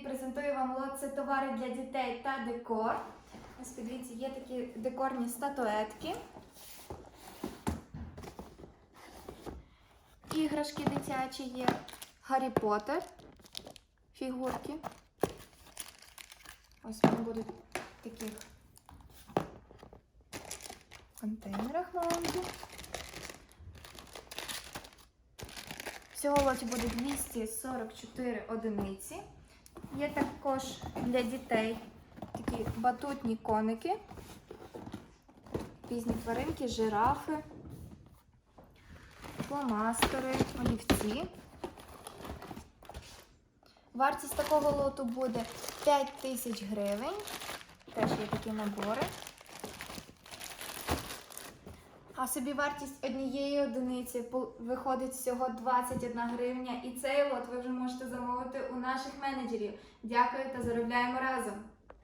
презентую вам лот це товари для дітей та декор. Ось подивіться, є такі декорні статуетки. Іграшки дитячі є. Гаррі Поттер. Фігурки. Ось вони будуть в таких контейнерах маленьких. Всього лоті буде 244 одиниці. Є також для дітей такі батутні коники, різні тваринки, жирафи, фломастери, олівці. Вартість такого лоту буде 5 тисяч гривень. Теж є такі набори. А собі вартість однієї одиниці виходить всього 21 гривня. І цей лот ви вже можете замовити у наших менеджерів. Дякую та заробляємо разом!